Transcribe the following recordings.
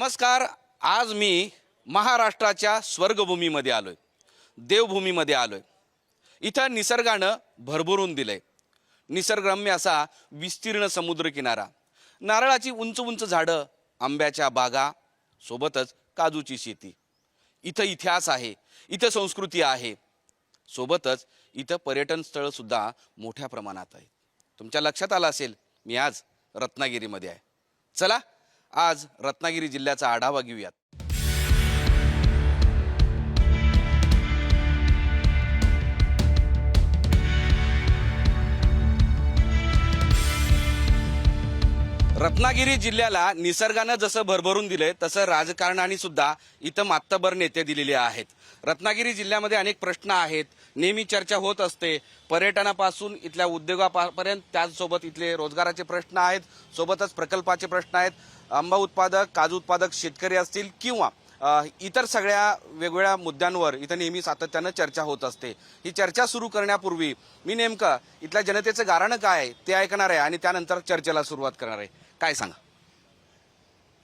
नमस्कार आज मी महाराष्ट्राच्या स्वर्गभूमीमध्ये आलो आहे देवभूमीमध्ये आलो आहे इथं निसर्गानं भरभरून दिलं आहे निसर्गरम्य असा विस्तीर्ण समुद्रकिनारा. नारळाची उंच उंच झाडं आंब्याच्या बागा सोबतच काजूची शेती. इथं इतिहास आहे इथं संस्कृती आहे सोबतच इथं पर्यटन स्थळंसुद्धा मोठ्या प्रमाणात आहेत. तुमच्या लक्षात आलं असेल मी आज रत्नागिरीमध्ये आहे. चला आज रत्नागिरी जिल्ह्याचा आढावा घेऊयात. रत्नागिरी जिल्ह्याला निसर्गानं जसं भरभरून दिलंय तसं राजकारणाने सुद्धा इथं मात्तबर नेते दिलेले आहेत. रत्नागिरी जिल्ह्यामध्ये अनेक प्रश्न आहेत. नेहमी चर्चा होत असते. पर्यटनापासून इथल्या उद्योगापर्यंत त्याचसोबत इथले रोजगाराचे प्रश्न आहेत. सोबतच प्रकल्पाचे प्रश्न आहेत. आंबा उत्पादक काजू उत्पादक शेतकरी असतील किंवा इतर सगळ्या वेगवेगळ्या मुद्द्यांवर इथं नेहमी सातत्यानं चर्चा होत असते. ही चर्चा सुरू करण्यापूर्वी मी नेमकं इथल्या जनतेचं गाराणं काय आहे ते ऐकणार आहे आणि त्यानंतर चर्चेला सुरुवात करणार आहे. काय सांगा?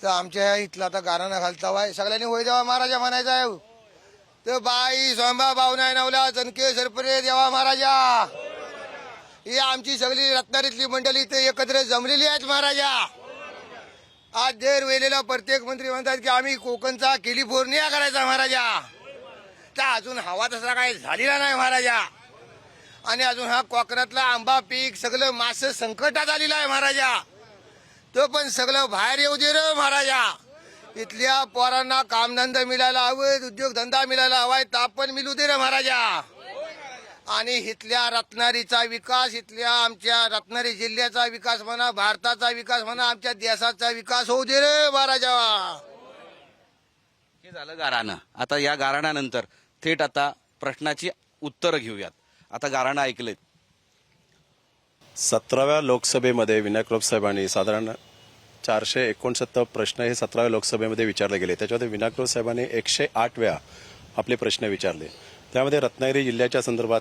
तर आमच्या इथलं आता गाराणं घालता वाय सगळ्यांनी होय देवा महाराजा म्हणायचा आहे. तर बाई सोंबा भावना नवला जनके सरपरे देवा महाराजा. ही आमची सगळी रत्नारीतली मंडळी इथे एकत्र जमलेली आहेत महाराजा. आज देर वेलेला प्रत्येक मंत्री म्हणतात की आम्ही कोकणचा कॅलिफोर्निया करायचा महाराजा. तर अजून हवा तसा काय झालेला नाही महाराजा. आणि अजून हा कोकणातला आंबा पीक सगळं मास संकटात आलेलं आहे महाराजा. तो पण सगळं बाहेर येऊ दे र महाराजा. इथल्या पोरांना कामधंदा मिळायला हवं उद्योगधंदा मिळायला हवाय ताप पण मिळू दे रे महाराजा. आणि इथल्या रत्नागिरीचा विकास इथल्या आमच्या रत्नागिरी जिल्ह्याचा विकास म्हणा भारताचा विकास म्हणा आमच्या देशाचा विकास होऊ दे रे महाराजा हे झालं गाराणं. आता या गाराणानंतर थेट आता प्रश्नाची उत्तरं घेऊयात. आता गाराणं ऐकलेत. सतराव्या लोकसभेमध्ये विनायक रोप साहेबांनी साधारण चारशे एकोणसत्तर प्रश्न हे सतराव्या लोकसभेमध्ये विचारले गेले. त्याच्यामध्ये विनायक रोप साहेबांनी एकशे आठ वेळा आपले प्रश्न विचारले. त्यामध्ये रत्नागिरी जिल्ह्याच्या संदर्भात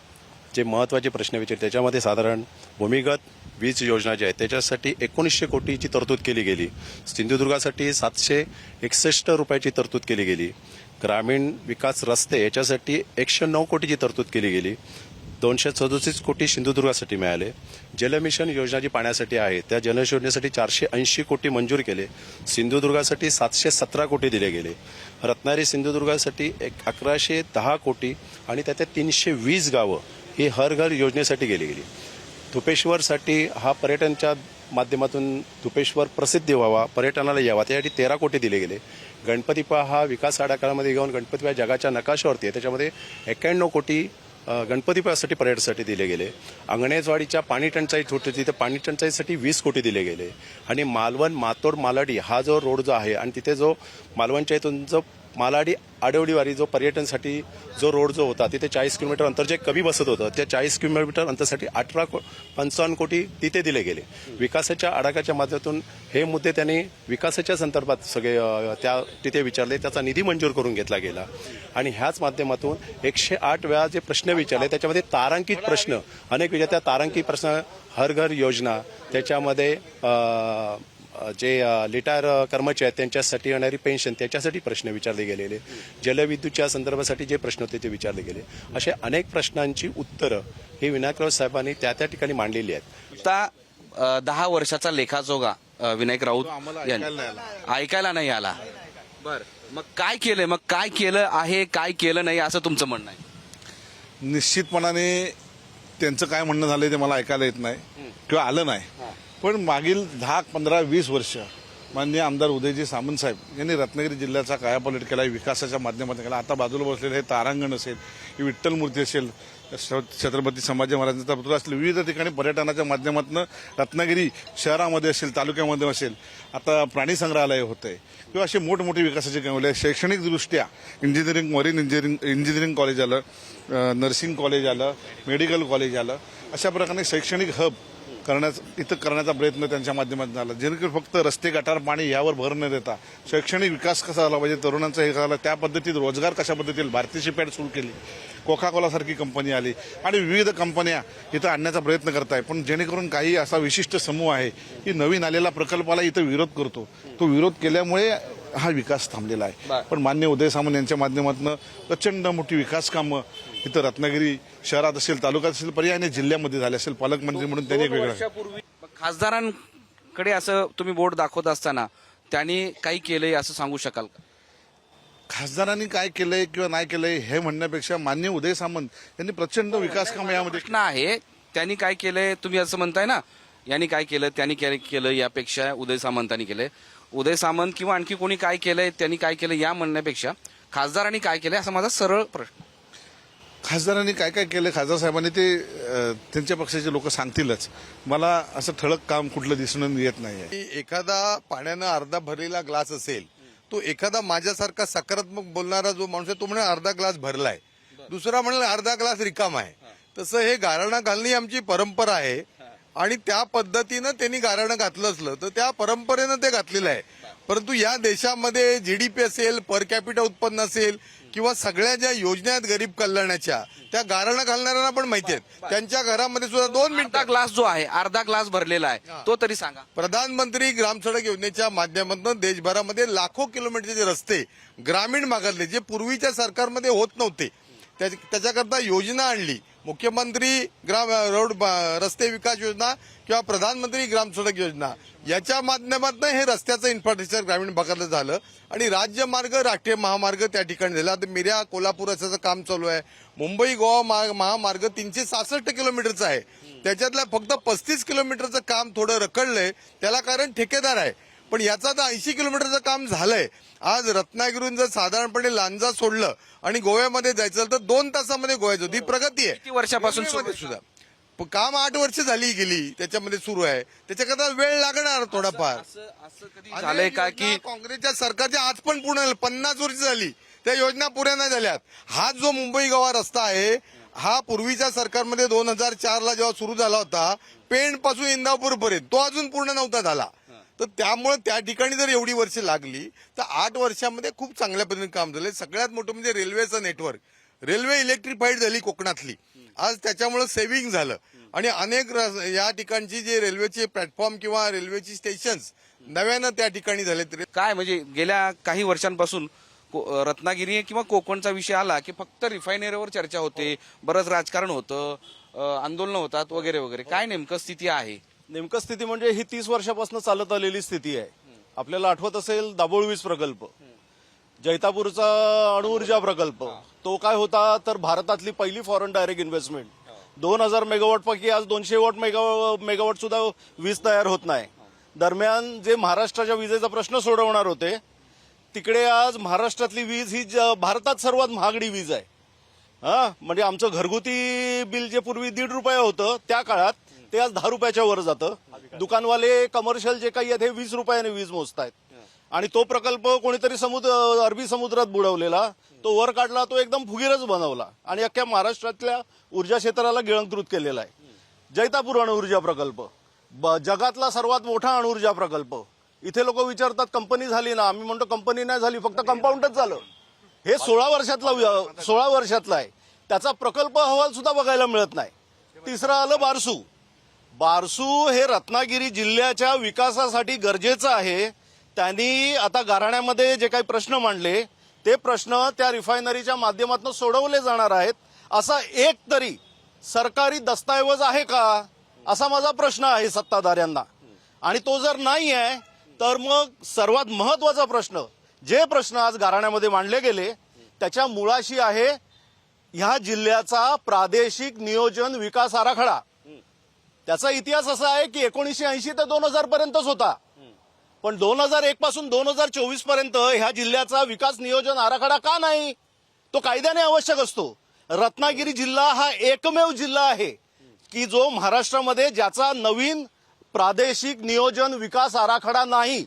जे महत्त्वाचे प्रश्न विचार त्याच्यामध्ये साधारण भूमिगत वीज योजना जी आहे त्याच्यासाठी एकोणीसशे कोटीची तरतूद केली गेली. सिंधुदुर्गासाठी सातशे एकसष्ट रुपयाची तरतूद केली गेली. ग्रामीण विकास रस्ते याच्यासाठी एकशे नऊ कोटीची तरतूद केली गेली. दोनशे सदोतीस कोटी सिंधुदुर्गासाठी मिळाले. जलमिशन योजना जी पाण्यासाठी आहे त्या जलमिशन योजनेसाठी चारशे ऐंशी कोटी मंजूर केले. सिंधुदुर्गासाठी सातशे सतरा कोटी दिले गेले. रत्नागिरी सिंधुदुर्गासाठी एक अकराशे दहा कोटी आणि त्यात तीनशे वीस गावं ही हर घर योजनेसाठी गेली गेली. धुपेश्वरसाठी हा पर्यटनच्या माध्यमातून धुपेश्वर प्रसिद्धी व्हावा पर्यटनाला यावा त्यासाठी तेरा कोटी दिले गेले. गणपतीपा हा विकास आराखड्यामध्ये घेऊन गणपतीपा जगाच्या नकाशावरती आहे. त्याच्यामध्ये एक्याण्णव कोटी अ, पर्यटनासाठी दिले गेले. अंगणेजवाडीच्या पाणी टंचाई छोटी तिथे पाणी टंचाईसाठी वीस कोटी दिले गेले. आणि मालवण मातोड मालाडी हा जो रोड जो आहे आणि तिथे जो मालवणच्या इथून जो मालाडी आडवडीवारी जो पर्यटनसाठी जो रोड जो होता तिथे चाळीस किलोमीटर अंतर जे कमी बसत होतं त्या चाळीस किलोमीटर अंतरसाठी अठरा को पंचावन्न कोटी तिथे दिले गेले. विकासाच्या आडाखाच्या माध्यमातून हे मुद्दे त्यांनी विकासाच्या संदर्भात सगळे त्या तिथे विचारले त्याचा निधी मंजूर करून घेतला गेला. आणि ह्याच माध्यमातून एकशे आठ वेळा जे प्रश्न विचारले त्याच्यामध्ये तारांकित प्रश्न अनेक विचार त्या तारांकित प्रश्न हर घर योजना त्याच्यामध्ये जे रिटायर कर्मचारी आहेत त्यांच्यासाठी येणारी पेन्शन त्याच्यासाठी प्रश्न विचारले गेलेले. जलविद्युतच्या संदर्भासाठी जे प्रश्न होते ते विचारले गेले. असे अनेक प्रश्नांची उत्तरं ही विनायकराव साहेबांनी त्या त्या ठिकाणी मांडलेली आहेत. आता दहा वर्षाचा लेखाजोगा विनायक राऊत ऐकायला नाही आला. बर मग काय केलंय मग काय केलं आहे काय केलं नाही असं तुमचं म्हणणं आहे? निश्चितपणाने त्यांचं काय म्हणणं झालंय ते मला ऐकायला येत नाही किंवा आलं नाही. पण मागील दहा पंधरा वीस वर्ष माननीय आमदार उदयजी सामंत साहेब यांनी रत्नागिरी जिल्ह्याचा कायापालट केला विकासाच्या माध्यमातून केला. आता बाजूला बसलेलं हे तारांगण असेल ही विठ्ठल मूर्ती असेल श- छत्रपती संभाजी महाराजांचा पुतळा असेल विविध ठिकाणी पर्यटनाच्या माध्यमातून रत्नागिरी शहरामध्ये असेल तालुक्यामध्ये असेल आता प्राणी संग्रहालय आहे किंवा असे मोठमोठे विकासाचे काम आहे. शैक्षणिकदृष्ट्या engineering marine engineering engineering college आलं नर्सिंग कॉलेज आलं मेडिकल कॉलेज आलं अशा प्रकारे शैक्षणिक हब करण्याचा इथं करण्याचा प्रयत्न त्यांच्या माध्यमातून झाला. जेणेकरून फक्त रस्ते गटार पाणी यावर भर न देता शैक्षणिक विकास कसा झाला पाहिजे तरुणांचा हे झाला त्या पद्धतीत रोजगार कशा पद्धतीने भारतीय शिपॅड सुरू केली. कोका कोलासारखी कंपनी आली. आणि विविध कंपन्या इथं आणण्याचा प्रयत्न करत आहे पण जेणेकरून काही असा विशिष्ट समूह आहे की नवीन आलेल्या प्रकल्पाला इथं विरोध करतो. तो विरोध केल्यामुळे हा विकास थांबलेला. आहे. पण मान्य उदय सामंत यांच्या माध्यमातून प्रचंड मोठी विकास कामं इथं रत्नागिरी शहरात असेल तालुक्यात असेल पर्यायाने जिल्ह्यामध्ये झाले असेल. पालकमंत्री म्हणून त्यांनी एक वेगळं वर्षापूर्वी खासदारांकडे असं तुम्ही बोट दाखवत असताना त्यांनी काही केलंय असं सांगू शकाल का? खासदारांनी काय केलंय किंवा नाही केलंय हे म्हणण्यापेक्षा मान्य उदय सामंत यांनी प्रचंड विकास कामं यामध्ये प्रश्न आहे त्यांनी काय केलंय? तुम्ही असं म्हणताय ना यांनी काय केलं? त्यांनी काय केलं यापेक्षा उदय सामंतांनी केलंय. उदय सामंत किंवा आणखी कोणी काय केलंय त्यांनी काय केलं या म्हणण्यापेक्षा खासदारांनी काय केलंय? असा माझा सरळ प्रश्न. खासदारांनी काय काय केलं खासदार साहेबांनी ते त्यांच्या पक्षाचे लोक सांगतीलच. मला असं ठळक काम कुठलं दिसून येत नाहीये. की एखादा पाण्यानं अर्धा भरलेला ग्लास असेल तो एखादा माझ्यासारखा सकारात्मक बोलणारा जो माणूस आहे तो म्हणजे अर्धा ग्लास भरलाय. दुसरा म्हणेल अर्धा ग्लास रिकामा आहे. तसं हे गारणं घालणे ही आमची परंपरा आहे आणि त्या पद्धतीनं त्यांनी गारणं घातलं असलं तर त्या परंपरेनं ते घातलेलं आहे. परंतु या देशामध्ये जीडीपी असेल पर कॅपिटा उत्पन्न असेल किंवा सगळ्या ज्या योजना आहेत गरीब कल्याणाच्या त्या गारणं घालणाऱ्यांना पण माहिती आहेत. त्यांच्या घरामध्ये सुद्धा दोन मिनिटं. ग्लास जो आहे अर्धा ग्लास भरलेला आहे तो तरी सांगा. प्रधानमंत्री ग्राम सडक योजनेच्या माध्यमातून देशभरामध्ये लाखो किलोमीटरचे रस्ते ग्रामीण भागातले जे पूर्वीच्या सरकारमध्ये होत नव्हते त्याच्याकरता योजना आणली. मुख्यमंत्री ग्राम रोड ब- रस्ते विकास योजना किंवा प्रधानमंत्री ग्राम सडक योजना. याच्या माध्यमातून हे रस्त्याचं इन्फ्रास्ट्रक्चर ग्रामीण भागातलं झालं. आणि राज्य मार्ग राष्ट्रीय महामार्ग त्या ठिकाणी झाला. आता मिर्या कोल्हापूर रस्त्याचं काम चालू आहे. मुंबई गोवा मा- महामार्ग तीनशे सहासष्ट किलोमीटरचा आहे. त्याच्यातलं फक्त पस्तीस किलोमीटरचं काम थोडं रखडलंय. त्याला कारण ठेकेदार आहे. पण याचं आता ऐंशी किलोमीटरचं काम झालंय. आज रत्नागिरीहून जर साधारणपणे लांजा सोडलं आणि गोव्यामध्ये जायचं तर दोन तासामध्ये गोव्यात होती प्रगती आहे. किती वर्षापासून सुरू सुद्धा. काम आठ वर्ष झाली गेली त्याच्यामध्ये सुरू आहे. त्याच्याकरता वेळ लागणार थोडाफार. झालंय का की योजना काँग्रेसच्या सरकारच्या आज पण पूर्ण झालं. पन्नास वर्ष झाली. त्या योजना पुऱ्या नाही झाल्यात. हा जो मुंबई गोवा रस्ता आहे हा पूर्वीच्या सरकारमध्ये दोन हजार चार ला जेव्हा सुरू झाला होता पेणपासून इंदापूर पर्यंत तो अजून पूर्ण नव्हता झाला. तर त्यामुळे त्या ठिकाणी जर एवढी वर्ष लागली तर आठ वर्षामध्ये खूप चांगल्या पद्धतीने काम झालं सगळ्यात मोठं म्हणजे रेल्वेचं नेटवर्क रेल्वे इलेक्ट्रिफाईड झाली कोकणातली. आज त्याच्यामुळे सेव्हिंग झालं. आणि अनेक या ठिकाणची जे रेल्वेचे प्लॅटफॉर्म किंवा रेल्वेची स्टेशन्स नव्यानं त्या ठिकाणी झालेत. काय म्हणजे गेल्या काही वर्षांपासून को- रत्नागिरी किंवा कोकणचा विषय आला की फक्त रिफायनरीवर चर्चा होते बरंच राजकारण होतं आंदोलनं होतात वगैरे वगैरे. काय नेमकं स्थिती आहे? नेमकं स्थिती म्हणजे ही तीस वर्षापासून चालत आलेली स्थिती आहे. आपल्याला आठवत असेल दाभोळ वीज प्रकल्प. जैतापूरचा अणुऊर्जा प्रकल्प. तो काय होता तर भारतातली पहिली फॉरेन डायरेक्ट इन्व्हेस्टमेंट दोन हजार मेगावॉट पैकी आज दोनशे वॉट मेगा मेगावॉट सुद्धा वीज तयार होत नाही. दरम्यान जे महाराष्ट्राच्या विजेचा प्रश्न सोडवणार होते तिकडे आज महाराष्ट्रातली वीज ही ज- भारतात सर्वात महागडी वीज आहे. हा म्हणजे आमचं घरगुती बिल जे पूर्वी दीड रुपये होतं त्या काळात ते आज दहा रुपयाच्या वर जातं. दुकानवाले कमर्शियल जे काही आहेत हे वीस रुपयाने वीज मोजतायत. आणि तो प्रकल्प कोणीतरी समुद्र अरबी समुद्रात बुडवलेला तो वर काढला तो एकदम फुगीरच बनवला. आणि अख्ख्या महाराष्ट्रातल्या ऊर्जा क्षेत्राला गिळंकृत केलेला आहे. जैतापूर अणुऊर्जा प्रकल्प. ब- जगातला सर्वात मोठा अणुऊर्जा प्रकल्प. इथे लोक विचारतात कंपनी झाली ना? आम्ही म्हणतो कंपनी नाही झाली फक्त कंपाऊंडच झालं. हे सोळा वर्षातला सोळा वर्षातला आहे. त्याचा प्रकल्प अहवाल सुद्धा बघायला मिळत नाही. तिसरं आलं बारसू. बारसू हे रत्नागिरी जिल्ह्याच्या विकासासाठी गरजेचं आहे. त्यांनी आता गाराण्यामध्ये जे काही प्रश्न मांडले ते प्रश्न त्या रिफायनरीच्या माध्यमातून सोडवले जाणार आहेत. असा एक तरी सरकारी दस्तऐवज आहे का? असा माझा प्रश्न आहे सत्ताधाऱ्यांना. आणि तो जर नाही आहे तर मग सर्वात महत्त्वाचा प्रश्न जे प्रश्न आज गाराण्यामध्ये मांडले गेले त्याच्या मुळाशी आहे ह्या जिल्ह्याचा प्रादेशिक नियोजन विकास आराखडा. त्याचा इतिहास असा आहे की एकोणीसशे ऐंशी ते दोन हजार पर्यंतच होता. पण दोन हजार एक पासून दोन हजार चोवीसपर्यंत ह्या जिल्ह्याचा विकास नियोजन आराखडा का नाही? तो कायद्याने आवश्यक असतो. रत्नागिरी जिल्हा हा एकमेव जिल्हा आहे की जो महाराष्ट्रामध्ये ज्याचा नवीन प्रादेशिक नियोजन विकास आराखडा नाही.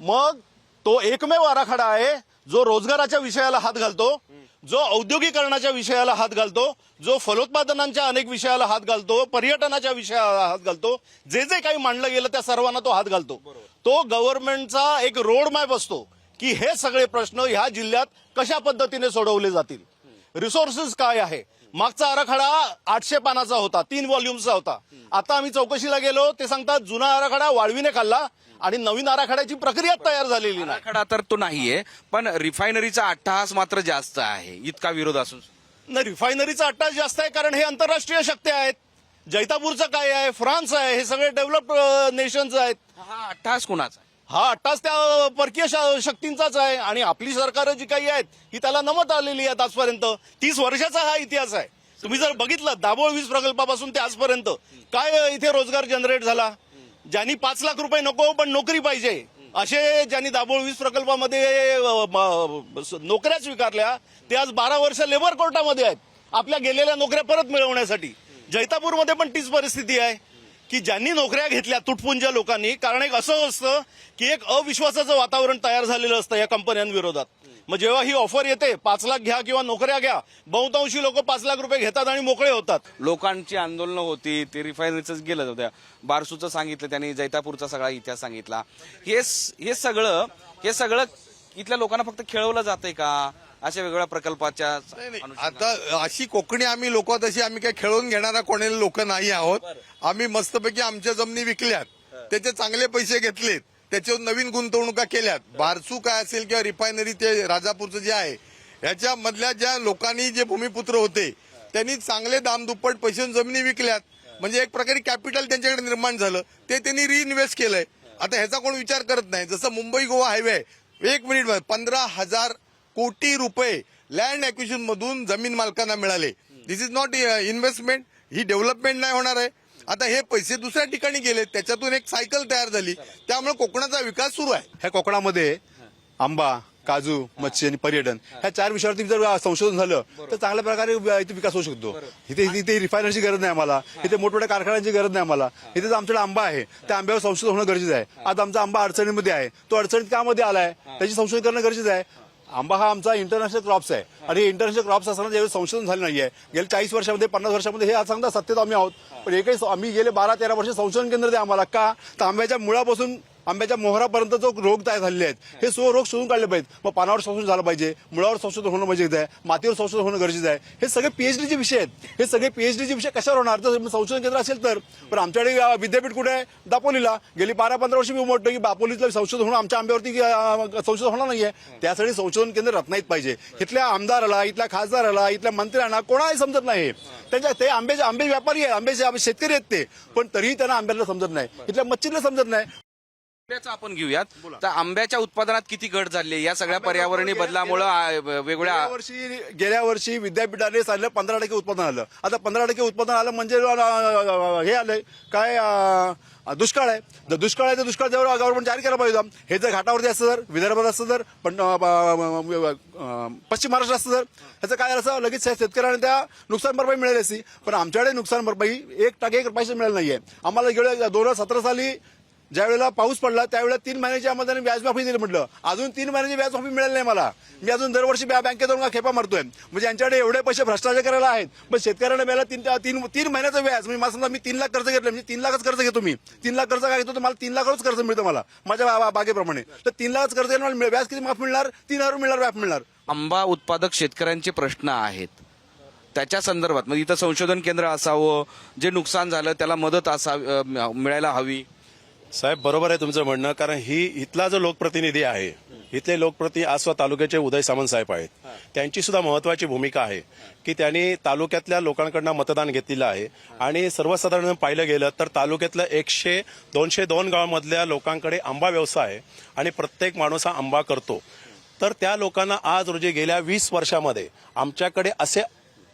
मग तो एकमेव आराखडा आहे जो रोजगाराच्या विषयाला हात घालतो. जो औद्योगिकरणाच्या विषयाला हात घालतो जो फलोत्पादनांच्या अनेक विषयाला हात घालतो पर्यटनाच्या विषयाला हात घालतो जे जे काही मांडलं गेलं त्या सर्वांना तो हात घालतो. तो गव्हर्नमेंटचा एक रोड मॅप असतो की हे सगळे प्रश्न ह्या जिल्ह्यात कशा पद्धतीने सोडवले जातील. रिसोर्सेस काय आहे? मागचा आराखडा आठशे पानाचा होता तीन व्हॉल्युम्सचा होता. आता आम्ही चौकशीला गेलो ते सांगतात जुना आराखडा वाळवीने खाल्ला आणि नवीन आराखड्याची प्रक्रिया तयार झालेली नाही. आराखडा तर तो नाहीये पण रिफायनरीचा अट्टहास मात्र जास्त आहे. इतका विरोध असून. नाही रिफायनरीचा अट्टास जास्त आहे कारण हे आंतरराष्ट्रीय शक्ती आहेत. जैतापूरचं काय आहे फ्रान्स आहे हे सगळे डेव्हलप्ड नेशन्स आहेत. हा अट्टहास कुणाचा? हा अट्टाच त्या परकीय श- शक्तींचाच आहे आणि आपली सरकार जी काही आहेत ही त्याला नमत आलेली आहेत आजपर्यंत. तीस वर्षाचा हा इतिहास आहे. तुम्ही जर बघितलं दाभोळ वीज प्रकल्पापासून ते आजपर्यंत काय इथे रोजगार जनरेट झाला? ज्यांनी पाच लाख रुपये नको पण नोकरी पाहिजे असे ज्यांनी दाभोळ वीज प्रकल्पामध्ये नोकऱ्या स्वीकारल्या ते आज बारा वर्ष लेबर कोर्टामध्ये आहेत. आपल्या गेलेल्या नोकऱ्या परत मिळवण्यासाठी. जैतापूरमध्ये पण तीच परिस्थिती आहे. की ज्यांनी नोकऱ्या घेतल्या तुटपुंज्या लोकांनी कारण एक असं असतं की एक अविश्वासाचं वातावरण तयार झालेलं असतं या कंपन्यांविरोधात. मग जेव्हा ही ऑफर येते पाच लाख घ्या किंवा नोकऱ्या घ्या बहुतांशी लोक पाच लाख रुपये घेतात आणि मोकळे होतात. लोकांची आंदोलनं होती ते रिफायनरीच गेलं होत्या बारसूचं सांगितलं त्यांनी जैतापूरचा सगळा इतिहास सांगितला. हे हे सगळं हे सगळं इथल्या लोकांना फक्त खेळवलं जातंय का? अशा वेगवेगळ्या प्रकल्पाच्या? आता अशी कोकणी आम्ही लोक तशी आम्ही काही खेळून घेणारा कोणी लोक नाही आहोत. आम्ही मस्तपैकी आमच्या जमिनी विकल्यात. त्याचे चांगले पैसे घेतलेत. त्याच्यावर नवीन गुंतवणुका केल्यात. बारसू काय असेल किंवा रिफायनरी ते राजापूरचं जे आहे ह्याच्या मधल्या ज्या लोकांनी जे भूमिपुत्र होते त्यांनी चांगले दामदुप्पट पैसे जमिनी विकल्यात. म्हणजे एक प्रकारे कॅपिटल त्यांच्याकडे निर्माण झालं. ते त्यांनी रिइन्व्हेस्ट केलंय. आता ह्याचा कोण विचार करत नाही. जसं मुंबई गोवा हायवे आहे. एक मिनिट पंधरा हजार कोटी रुपये लँड ऍक्विशन मधून जमीन मालकांना मिळाले. दिस इज नॉट इन्व्हेस्टमेंट ही डेव्हलपमेंट नाही होणार आहे. आता हे पैसे दुसऱ्या ठिकाणी गेले त्याच्यातून एक सायकल तयार झाली. त्यामुळे कोकणाचा विकास सुरू आहे. ह्या कोकणामध्ये आंबा काजू मत्स्य आणि पर्यटन ह्या चार विषयावरती जर संशोधन झालं तर चांगल्या प्रकारे इथे विकास होऊ शकतो. इथे इथे रिफायनरीची गरज नाही आम्हाला. इथे मोठमोठ्या कारखान्यांची गरज नाही आम्हाला. इथे जर आमच्याकडे आंबा आहे त्या आंब्यावर संशोधन होणं गरजेचं आहे. आज आमचा आंबा अडचणीमध्ये आहे. तो अडचणीत का मध्ये आलाय त्याची संशोधन करणं गरजेचं आहे. आंबा हा आमचा इंटरनॅशनल क्रॉप्स आहे. आणि इंटरनॅशनल क्रॉप्स असताना ज्यावेळी संशोधन झालं नाहीये गेल्या चाळीस वर्षामध्ये पन्नास वर्षामध्ये हे आज सांगता सत्तेत आम्ही आहोत. पण एकही आम्ही गेले बारा तेरा वर्ष संशोधन केंद्र द्या आम्हाला. का? तर आंब्याच्या मुळापासून आंब्याच्या मोहरापर्यंत जो रोग तयार झालेले आहेत हे सर्व रोग शोधून काढले पाहिजेत. मग पानावर संशोधन झालं पाहिजे मुळावर संशोधन होणं म्हणजे गरजेचं आहे मातीवर संशोधन होणं गरजेचं आहे. हे सगळे पीएचडीचे विषय आहेत. हे सगळे पीएचडीचे विषय कशावर होणार? तर संशोधन केंद्र असेल तर. पण आमच्याकडे विद्यापीठ कुठे आहे? दापोलीला. गेली बारा पंधरा वर्ष मी उमटतो की दापोलीतलं संशोधन होणं आमच्या आंब्यावरती संशोधन होणार नाहीये. त्यासाठी संशोधन केंद्र रत्नाईत पाहिजे. इथल्या आमदाराला इथल्या खासदाराला इथल्या मंत्र्यांना कोणाही समजत नाही. त्यांच्या ते आंब्याचे आंबे व्यापारी आहे आंब्याचे शेतकरी आहेत ते. पण तरीही त्यांना आंब्याला समजत नाही. इथल्या मच्छीला समजत नाही. आंब्याचं आपण घेऊयात. तर आंब्याच्या उत्पादनात किती घट झाली? या सगळ्या पर्यावरणीय बदलामुळे वेगवेगळ्या गेल्या वर्षी गेल्या वर्षी विद्यापीठाने सांगितलं पंधरा टक्के उत्पादन आलं. आता पंधरा टक्के उत्पादन आलं म्हणजे हे आलंय. काय दुष्काळ आहे. जर दुष्काळ आहे तर दुष्काळ जेव्हा गव्हर्नमेंट जाहीर करायला पाहिजे. हे जर घाटावरती असतं तर विदर्भात असतं तर पण पश्चिम महाराष्ट्र असतं तर ह्याचं काय असं लगेच शेतकऱ्यांना त्या नुकसान भरपाई मिळाली असती. पण आमच्याकडे नुकसान भरपाई एक टक्के एक पैसे मिळाले नाहीये. आम्हाला गेल्या दोन हजार सतरा साली ज्यावेळेला पाऊस पडला त्यावेळेला तीन महिन्याची आम्हाला व्याजमाफी दिली म्हटलं. अजून तीन महिन्याची व्याजमाफी मिळाली नाही मला. मी अजून दरवर्षी बँकेत जाऊन खेपा मारतोय. म्हणजे यांच्याकडे एवढे पैसे भ्रष्टाचार करायला आहेत. पण शेतकऱ्यांना मिळाला तीन तीन तीन महिन्याचं व्याज. म्हणजे मला समजा मी तीन लाख कर्ज घेतलं. म्हणजे तीन लाखच कर्ज घेतो मी. तीन लाख कर्ज काय घेतो? तर मला तीन लाखच कर्ज मिळतं मला. माझ्या बा- बागेप्रमाणे. तर तीन लाखच कर्ज घेऊन मला मिळ- व्याज किती माफ मिळणार? तीन हजार मिळणार व्याज मिळणार. आंबा उत्पादक शेतकऱ्यांचे प्रश्न आहेत. त्याच्या संदर्भात म्हणजे इथं संशोधन केंद्र असावं जे नुकसान झालं त्याला मदत असावी मिळायला हवी. साहेब बरोबर आहे तुमचं म्हणणं कारण ही इथला जो लोकप्रतिनिधी आहे इथले लोकप्रतिनिधी आसवा तालुक्याचे उदय सामंत साहेब आहेत. त्यांची सुद्धा महत्वाची भूमिका आहे की त्यांनी तालुक्यातल्या लोकांकडनं मतदान घेतलेलं आहे. आणि सर्वसाधारण पाहिलं गेलं तर तालुक्यातलं एकशे दोनशे दोन गावामधल्या लोकांकडे आंबा व्यवसाय आहे आणि प्रत्येक माणूस हा आंबा करतो. तर त्या लोकांना आज रोजी गेल्या वीस वर्षामध्ये आमच्याकडे असे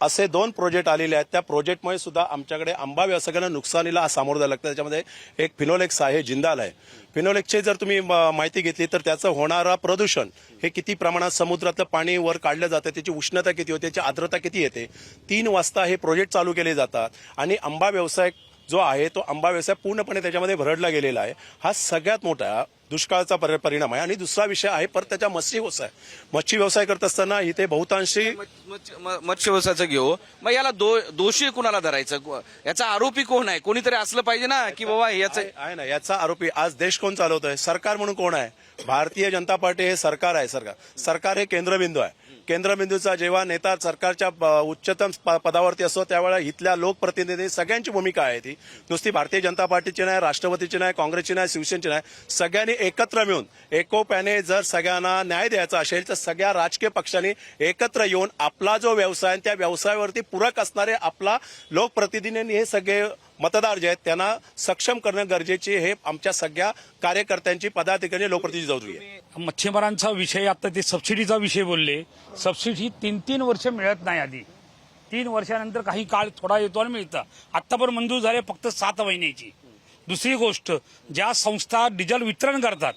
असे दोन प्रोजेक्ट आलेले आहेत. त्या प्रोजेक्टमुळे सुद्धा आमच्याकडे आंबा व्यावसायिकांना नुकसानीला सामोरं जायला लागतं. त्याच्यामध्ये एक फिनोलेक्स आहे जिंदाल आहे. फिनोलेक्सची जर तुम्ही म- माहिती घेतली तर त्याचं होणारं प्रदूषण हे किती प्रमाणात समुद्रातलं पाणी वर काढलं जातं त्याची उष्णता किती होते त्याची आर्द्रता किती येते? तीन वाजता हे प्रोजेक्ट चालू केले जातात आणि आंबा व्यवसाय जो आहे तो आंबा व्यवसाय पूर्णपणे त्याच्यामध्ये भरडला गेलेला आहे. हा सगळ्यात मोठा दुष्काळाचा परि- परिणाम आहे. आणि दुसरा विषय आहे परत त्याच्या मत्स्य व्यवसाय. मच्छी व्यवसाय करत असताना इथे बहुतांशी मत्स्य व्यवसायाचं घेऊ. मग याला दो दोषी कुणाला धरायचं? याचा आरोपी कोण आहे? कोणीतरी असलं पाहिजे ना की बाबा याचं आहे आहे ना याचा आरोपी आज देश कोण चालवतोय? सरकार म्हणून कोण आहे? भारतीय जनता पार्टी हे सरकार आहे सरकार. सरकार हे केंद्रबिंदू आहे. केंद्रबिंदूचा जेव्हा नेता सरकारच्या उच्चतम पदावरती असतो त्यावेळेला इथल्या लोकप्रतिनिधी सगळ्यांची भूमिका आहे ती. नुसती भारतीय जनता पार्टीची नाही राष्ट्रवादीची नाही काँग्रेसची नाही शिवसेनेची नाही. सगळ्यांनी एकत्र मिळून एकोप्याने जर सगळ्यांना न्याय द्यायचा असेल तर सगळ्या राजकीय पक्षांनी एकत्र येऊन आपला जो व्यवसाय त्या व्यवसायावरती पूरक असणारे आपला लोकप्रतिनिधींनी हे सगळे मतदार जे आहेत त्यांना सक्षम करणं गरजेचे हे आमच्या सगळ्या कार्यकर्त्यांची पदाधिकारी लोकप्रतिनिधी जरुरी आहे. मच्छीमारांचा विषय आता ते सबसिडीचा विषय बोलले. सबसिडी तीन तीन वर्ष मिळत नाही आधी. तीन वर्षानंतर काही काळ थोडा येतो आणि मिळतं. आत्ता पण मंजूर झाले फक्त सात महिन्याची. दुसरी गोष्ट ज्या संस्था डिझेल वितरण करतात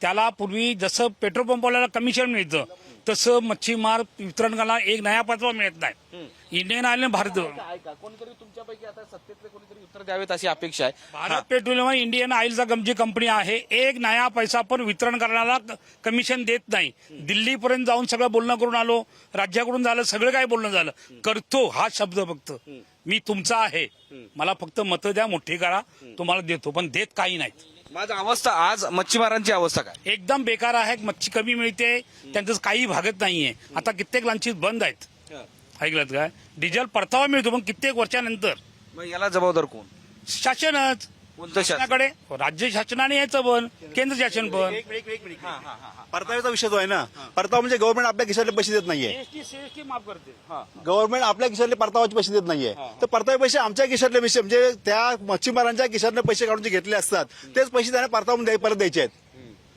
त्याला पूर्वी जसं पेट्रोल पंपवाल्याला कमिशन मिळतं तसं मच्छीमार वितरण करायला एक नया पाचवा मिळत नाही. इंडियन ऑइलने भारत ऐका कोणीतरी तुमच्यापैकी आता सत्तेतले कोणीतरी उत्तर द्यावेत अशी अपेक्षा आहे. भारत पेट्रोलियम इंडियन ऑइलचा गम- जी कंपनी आहे. एक नया पैसा पण वितरण करण्याला कमिशन देत नाही. दिल्लीपर्यंत जाऊन सगळं बोलणं करून आलो. राज्याकडून झालं सगळं काय बोलणं झालं. करतो हा शब्द फक्त. मी तुमचा आहे. मला फक्त मतं द्या मोठी करा. तुम्हाला देतो पण देत काही नाहीत. माझा अवस्था आज मच्छीमारांची अवस्था काय? एकदम बेकार आहे मच्छी कमी मिळते त्यांचं काही भागत नाहीये. आता कित्येक लांचीत बंद आहेत. ऐकलं काय डिझेल परतावा मिळतो पण कित्येक वर्षानंतर. मग याला जबाबदार कोण? शासनच. कोणतं शासन? शासनाकडे? राज्य शासनाने यायचं पण केंद्र शासन पण. परताव्याचा विषय जो आहे ना परतावा म्हणजे गव्हर्नमेंट आपल्या खिशातले पैसे देत नाहीये. जीएसटी सीएसटी माफ करते. गव्हर्नमेंट आपल्या खिशातले परतावाचे पैसे देत नाहीये. तर परतावे पैसे आमच्या खिशातले पैसे म्हणजे त्या मच्छीमारांच्या खिशातले पैसे काढून जे घेतले असतात तेच पैसे त्यांना परतावा म्हणून द्याय- परत द्यायचे आहेत.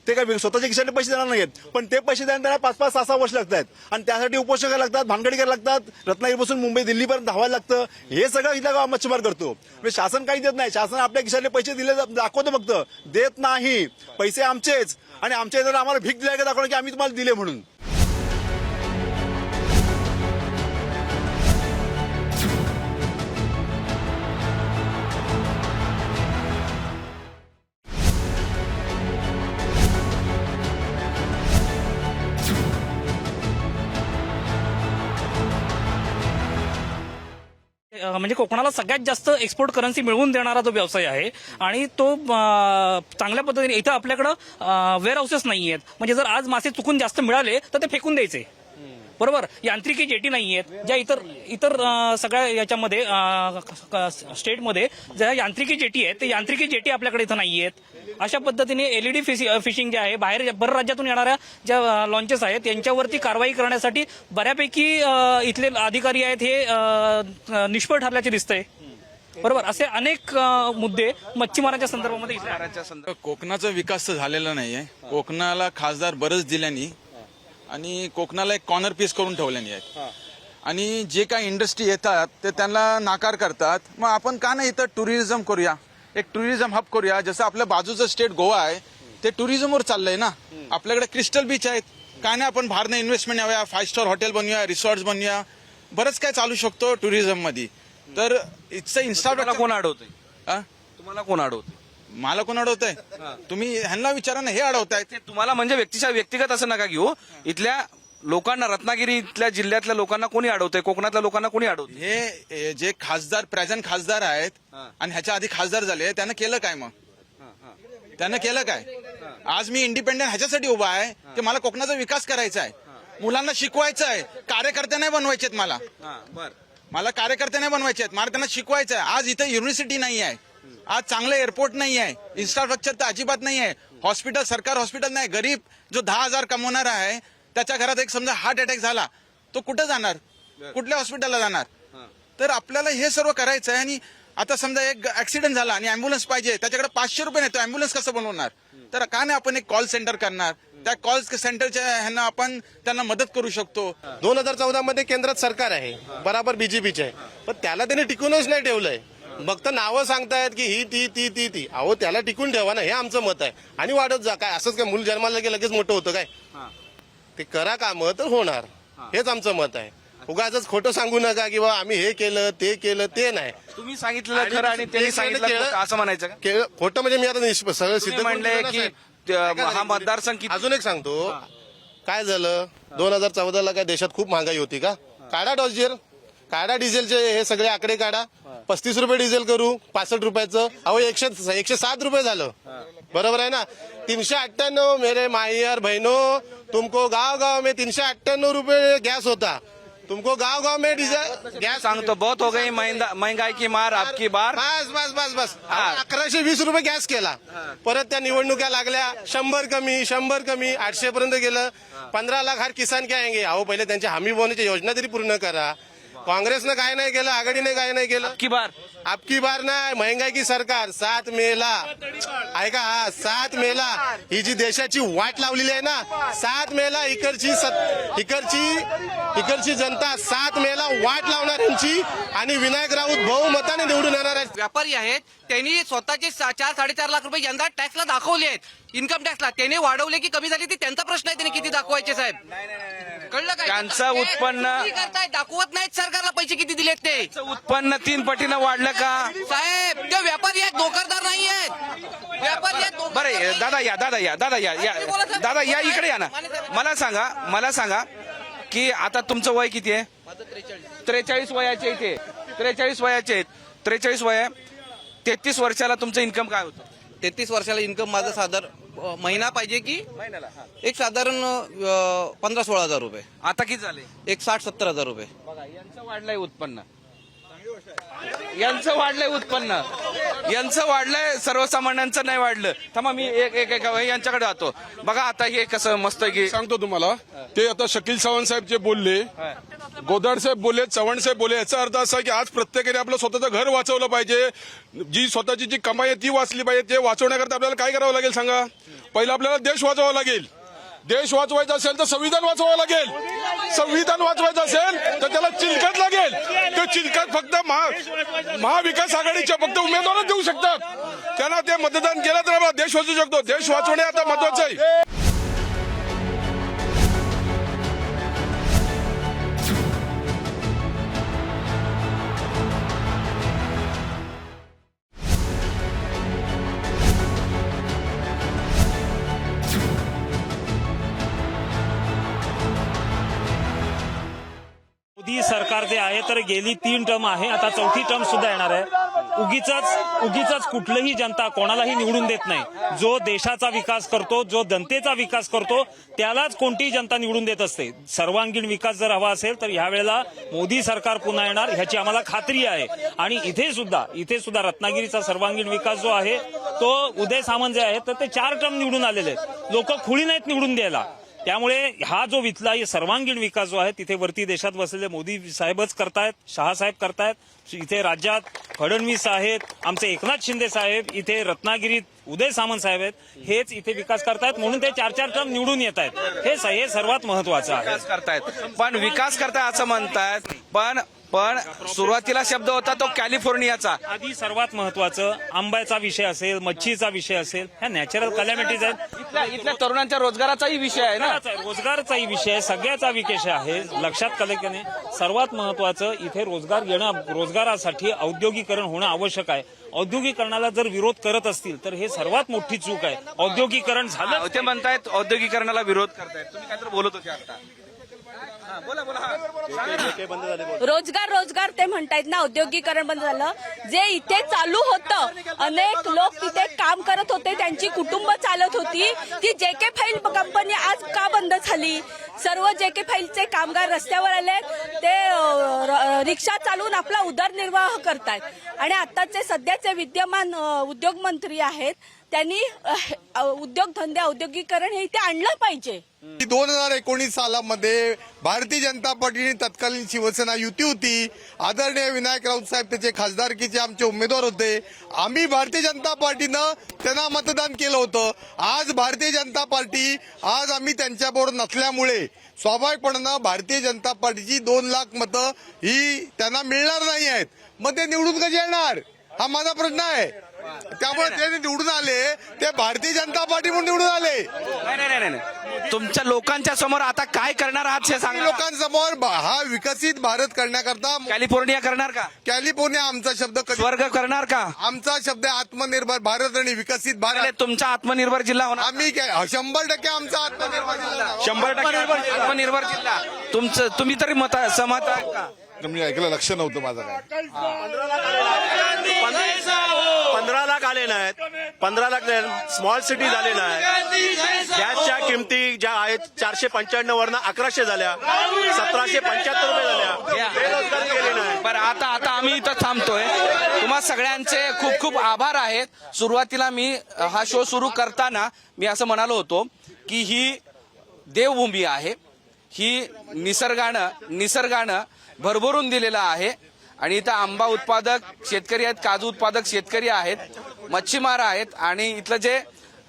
ते काय स्वतःच्या खिशाने पैसे देणार नाहीत पण ते पैसे द्यायला त्यांना पाच पाच सहा सहा वर्ष लागतात आणि त्यासाठी उपोषण करायला लागतात भानगडी करायला लागतात. रत्नागिरीपासून मुंबई दिल्लीपर्यंत धावायला लागतं. हे सगळं इथला गाव मच्छीमार करतो. म्हणजे शासन काही देत नाही. शासन आपल्या खिशाने पैसे दिले दाखवतो फक्त. देत नाही. पैसे आमचेच. आणि आमच्या इथं आम्हाला भीक दिल्या दाखवणं की आम्ही तुम्हाला दिले म्हणून. म्हणजे कोकणाला सगळ्यात जास्त एक्सपोर्ट करन्सी मिळवून देणारा जो व्यवसाय आहे आणि तो चांगल्या पद्धतीने इथं आपल्याकडं वेअर हाऊसेस नाही आहेत म्हणजे जर आज मासे चुकून जास्त मिळाले तर ते फेकून द्यायचे. बरोबर? यांत्रिकी जेटी नाही आहेत ज्या इतर इतर सगळ्या याच्यामध्ये स्टेटमध्ये ज्या यांत्रिकी जेटी आहेत ते यांत्रिकी जेटी आपल्याकडे इथं नाही आहेत अशा पद्धतीने एलईडी फिशिंग जे आहे बाहेर बरं राज्यातून येणाऱ्या ज्या लॉन्चेस आहेत यांच्यावरती कारवाई करण्यासाठी बऱ्यापैकी इथले अधिकारी आहेत हे निष्फळ ठरल्याचे दिसतंय. बरोबर? असे अनेक मुद्दे मच्छीमारांच्या संदर्भामध्ये कोकणाचा विकास तर झालेला नाहीये. कोकणाला खासदार बरंच दिल्यानी आणि कोकणाला एक कॉर्नर पीस करून ठेवल्यानी आहेत. आणि जे काही इंडस्ट्री येतात ते त्यांना नाकार करतात. मग आपण का नाही इथं टुरिझम करूया? एक टुरिझम हब करूया जसं आपल्या बाजूचं स्टेट गोवा आहे ते टुरिझमवर चाललंय ना? आपल्याकडे क्रिस्टल बीच आहेत. काय नाही आपण बाहेरनं इन्व्हेस्टमेंट यावया फाईव्ह स्टार हॉटेल बनवूया रिसॉर्ट बनवूया. बरंच काय चालू शकतो टुरिझममध्ये तर इट्स तुम्हाला इन्स्टाग्राम कोण अडवतंय तुम्हाला कोण अडवतंय मला कोण अडवतंय? तुम्ही ह्यांना विचारा ना हे अडवतायत. ते तुम्हाला म्हणजे व्यक्तिशा व्यक्तिगत असं नका घेऊ. इथल्या लोकांना रत्नागिरी इथल्या जिल्ह्यातल्या लोकांना कोणी अडवतंय? कोकणातल्या लोकांना कोणी अडवतंय हे हे जे खासदार प्रेझेंट खासदार आहेत आणि ह्याच्या आधी खासदार झाले त्यानं केलं काय मग? त्यानं केलं काय? आज मी इंडिपेंडेंट ह्याच्यासाठी उभा आहे की मला कोकणाचा विकास करायचा आहे. मुलांना शिकवायचं आहे. कार्यकर्ते नाही बनवायचे आहेत मला बर. मला कार्यकर्ते नाही बनवायचे आहेत मला त्यांना शिकवायचं आहे. आज इथं युनिव्हर्सिटी नाही आहे. आज चांगलं एअरपोर्ट नाही आहे इन्फ्रास्ट्रक्चर तर अजिबात नाही आहे हॉस्पिटल सरकार हॉस्पिटल नाही. गरीब जो दहा हजार कमवणार आहे त्याच्या घरात एक समजा हार्ट अटॅक झाला तो कुठं जाणार? कुठल्या हॉस्पिटलला जाणार? तर आपल्याला हे सर्व करायचं आहे आणि आता समजा एक ऍक्सिडेंट झाला आणि अँब्युलन्स पाहिजे त्याच्याकडे पाचशे रुपये नाही तो अँब्युलन्स कसं बनवणार? तर का नाही आपण एक कॉल सेंटर करणार? त्या कॉल सेंटरच्या ह्यांना आपण त्यांना मदत करू शकतो. दोन हजार चौदा मध्ये केंद्रात सरकार आहे. बराबर बीजेपीचे आहे पण त्याला त्याने टिकूनच नाही ठेवलंय. फक्त नावं सांगतायत की ही ती ती ती ती. अहो त्याला टिकून ठेवा ना हे आमचं मत आहे. आणि वाढत जा. काय असंच काय मूल जन्माला की लगेच मोठं होतं काय? ते करा कामं तर होणार. हेच आमचं मत आहे. उगाच खोटं सांगू नका किंवा आम्ही हे केलं ते केलं ते नाही. तुम्ही सांगितलेलं आणि खरं आणि त्यांनी ते सांगितलं केलं- खोटं असं म्हणायचं का? के- खोटं म्हणजे मी आता निष्प- सगळं सिद्ध तुम्ही करून म्हणले दिलं ना की हा मतदारसंघ किती- अजून एक सांगतो. काय झालं? दोन हजार चौदाला काय देशात खूप महागाई होती का? काढा डॉजेर काढा डिझेलचे हे सगळे आकडे काढा. पस्तीस रुपये डिझेल करू पासष्ट रुपयाचं. अहो एकशे एकशे सात रुपये झालं. बरोबर आहे ना? तीनशे अठ्ठ्याण्णव मेरे माहियर बहिनो तुमको गांव गांव में तीनशे अट्ठानवे रुपये गैस होता. तुमको गांव गांव में डीजल गैस सांगतो बहुत हो गई महंगा- महंगाई की मार आपकी बार। बस बस बस बस. अकराशे वीस रुपये गॅस केला. परत त्या निवडणुका लागल्या. शंभर कमी शंभर कमी आठशे पर्यंत गेलं पंधरा लाख हर किसान काय अहो पहिले त्यांच्या हमी भावनेची योजना तरी पूर्ण करा. काँग्रेसनं काय नाही केलं आघाडीने काय नाही केलं. की बार. आपकी बार नाही महंगाई की सरकार सात मेला. ऐका हा सात मेला. ही जी देशाची वाट लावलेली आहे ना सात मेला इकडची सत- इकडची इकडची जनता सात मेला वाट लावणार यांची आणि विनायक राऊत बहुमताने निवडून येणार आहे व्यापारी आहेत त्यांनी स्वतःचे सा- चार साडेचार लाख रुपये यंदा टॅक्सला दाखवले आहेत. इन्कम टॅक्सला त्याने वाढवले की कमी झाले ते? त्यांचा प्रश्न आहे त्यांनी किती दाखवायचे साहेब? कळलं काय? त्यांचं उत्पन्न- चोरी करतायत दाखवत नाहीत सरकारला पैसे किती दिलेत ते. उत्पन्न तीन पटीनं वाढलं का? साहेब ते व्यापारी आहेत नोकरदार नाही आहेत. व्यापारी आहेत नोकरदार बरं. दादा या दादा या दादा या या. दादा या इकडे या ना. मला सांगा मला सांगा की आता तुमचं वय किती आहे? त्रेचाळीस वयाचे इथे. त्रेचाळीस वयाचे आहेत. त्रेचाळीस वय तेहतीस वर्षाला तुमचं इन्कम काय होतं? तेहतीस वर्षाला इन्कम माझं साधारण महिना पाहिजे की एक साधारण पंधरा सोळा हजार रुपये. आता किती झाले? एक साठ सत्तर हजार रुपये. बघा यांचं वाढलंय उत्पन्न. यांचं वाढलंय उत्पन्न. यांचं वाढलंय सर्वसामान्यांचं नाही वाढलं. थांबा मी एक एक एक यांच्याकडे जातो. बघा आता हे कसं मस्त की सांगतो तुम्हाला. ते आता शकील सावंत साहेब जे बोलले गोदाड साहेब बोलले चव्हाण साहेब बोलले याचा अर्थ असा की आज प्रत्येकाने आपलं स्वतःचं घर वाचवलं पाहिजे. जी स्वतःची जी कमाई आहे ती वाचली पाहिजे. ते वाचवण्याकरता आपल्याला काय करावं लागेल सांगा? पहिलं आपल्याला देश वाचवावा लागेल. देश वाचवायचा असेल तर संविधान वाचवावं लागेल. संविधान वाचवायचं असेल तर त्याला चिलकत लागेल. ते चिलकत फक्त महा महाविकास आघाडीच्या फक्त उमेदवारच देऊ शकतात. त्यांना ते मतदान केलं तर देश वाचू शकतो. देश वाचवणे आता महत्वाचं आहे. आहे तर गेली तीन टर्म आहे. आता चौथी टर्म सुद्धा येणार आहे. उगीच उगीच कुठलंही जनता कोणालाही निवडून देत नाही. जो देशाचा विकास करतो जो जनतेचा विकास करतो त्यालाच कोणतीही जनता निवडून देत असते. सर्वांगीण विकास जर हवा असेल तर ह्यावेळेला मोदी सरकार पुन्हा येणार ह्याची आम्हाला खात्री आहे. आणि इथे सुद्धा इथे सुद्धा रत्नागिरीचा सर्वांगीण विकास जो आहे तो उदय सामंत जे आहे तर ते चार टर्म निवडून आलेले आहेत. लोक खुळी नाहीत निवडून द्यायला. त्यामुळे हा जो इथला सर्वांगीण विकास जो आहे तिथे वरती देशात बसलेले मोदी साहेबच करतायत शहासाहेब करतायत इथे राज्यात फडणवीस आहेत आमचे एकनाथ शिंदे साहेब इथे रत्नागिरीत उदय सामंत साहेब आहेत हेच इथे विकास करतायत म्हणून ते चार चार टर्म निवडून येत आहेत हे हे सर्वात महत्वाचं आहे. करतायत. पण विकास करताय असं म्हणतायत पण पण सुरुवातीला शब्द होता तो कॅलिफोर्नियाचा. आधी सर्वात महत्वाचं आंब्याचा विषय असेल मच्छीचा विषय असेल ह्या नॅचरल कलॅमिटीज आहेत. इथल्या तरुणांच्या रोजगाराचाही विषय आहे ना? रोजगारचाही विषय सगळ्याचा विषय आहे. लक्षात कलेक्टने सर्वात महत्वाचं इथे रोजगार येणं रोजगारासाठी औद्योगिकरण होणं आवश्यक आहे. औद्योगिकरणाला जर विरोध करत असतील तर हे सर्वात मोठी चूक आहे. औद्योगिकरण झालं ते म्हणतायत औद्योगिकरणाला विरोध करतायत. तुम्ही काहीतरी बोलत होते आता. रोजगार रोजगार ते म्हणतायत ना औद्योगिकरण बंद झालं. जे इथे चालू होतं अनेक लोक तिथे काम करत होते त्यांची कुटुंब चालत होती. ती जे के फाईल कंपनी आज का बंद झाली? सर्व जे के फाईलचे कामगार रस्त्यावर आले ते रिक्षा चालवून आपला उदरनिर्वाह करतायत. आणि आताचे सध्याचे विद्यमान अ, उद्योग मंत्री आहेत. त्यांनी उद्योगधंदे औद्योगिकरण हे इथे आणलं पाहिजे. दोन हजार एकोणीस सालामध्ये भारतीय जनता पार्टीने तत्कालीन शिवसेना युती होती. आदरणीय विनायक राऊत साहेब त्याचे खासदारकीचे आमचे उमेदवार होते. आम्ही भारतीय जनता पार्टीनं त्यांना मतदान केलं होतं. आज भारतीय जनता पार्टी आज आम्ही त्यांच्याबरोबर नसल्यामुळे स्वाभाविकपणानं भारतीय जनता पार्टीची दोन लाख मतं ही त्यांना मिळणार नाही आहेत. मग ते निवडून कशी येणार? हा माझा प्रश्न आहे. त्यामुळे ते निवडून आले. ते भारतीय जनता पार्टी म्हणून निवडून आले. नाही नाही नाही, नाही. तुमच्या लोकांच्या समोर आता काय करणार आहात हे सांगा. लोकांसमोर हा विकसित भारत करण्याकरता कॅलिफोर्निया करणार का? कॅलिफोर्निया आमचा शब्द कधी स्वर्ग करणार का? आमचा शब्द आहे आत्मनिर्भर भारत आणि विकसित भारत. तुमचा आत्मनिर्भर जिल्हा होणार आम्ही काय- शंभर टक्के आमचा आत्मनिर्भर जिल्हा. शंभर टक्के आत्मनिर्भर जिल्हा. तुमचं तुम्ही तरी मत सहमत आहे का? मी ऐकलं लक्ष नव्हतं माझं काय. पंधरा लाख आले नाहीत. पंधरा लाख स्मॉल सिटी झाले नाहीत. गॅसच्या किमती ज्या आहेत चारशे पंच्याण्णव वरनं अकराशे झाल्या. सतराशे पंच्याहत्तर रुपये झाल्या. बेरोजगारी गेली नाही. बरं आता आता आम्ही इथं थांबतोय. तुम्हा सगळ्यांचे खूप खूप आभार आहेत. सुरुवातीला मी हा शो सुरू करताना मी असं म्हणालो होतो की ही देवभूमी आहे. ही निसर्गानं निसर्गानं भरभरून दिलेलं आहे. आणि इथं आंबा उत्पादक शेतकरी आहेत काजू उत्पादक शेतकरी आहेत मच्छीमार आहेत आणि इथलं जे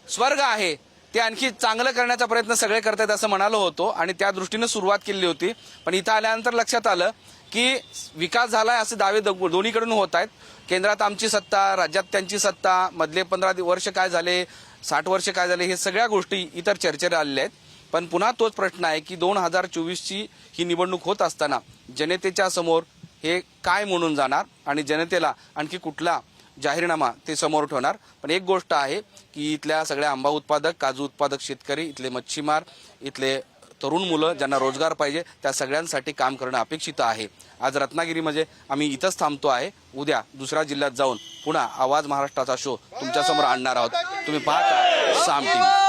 स्वर्ग आहे ते आणखी चांगलं करण्याचा प्रयत्न सगळे करतायत असं म्हणालो होतो आणि त्या दृष्टीनं सुरुवात केली होती. पण इथं आल्यानंतर लक्षात आलं की विकास झालाय असे दावे दोन्हीकडून होत आहेत. केंद्रात आमची सत्ता राज्यात त्यांची सत्ता मधले पंधरा वर्ष काय झाले साठ वर्ष काय झाले हे सगळ्या गोष्टी इतर चर्चेला आलेल्या आहेत. पण पुन्हा तोच प्रश्न आहे की दोन हजार चोवीसची ही निवडणूक होत असताना जनतेच्या समोर हे काय म्हणून जाणार आणि जनतेला आणखी कुठला जाहीरनामा ते समोर ठेवणार. पण एक गोष्ट आहे की इथल्या सगळ्या आंबा उत्पादक काजू उत्पादक शेतकरी इथले मच्छीमार इथले तरुण मुलं ज्यांना रोजगार पाहिजे त्या सगळ्यांसाठी काम करणं अपेक्षित आहे. आज रत्नागिरीमध्ये आम्ही इथंच थांबतो आहे. उद्या दुसऱ्या जिल्ह्यात जाऊन पुन्हा आवाज महाराष्ट्राचा शो तुमच्यासमोर आणणार आहोत. तुम्ही पाहता साम टीव्ही.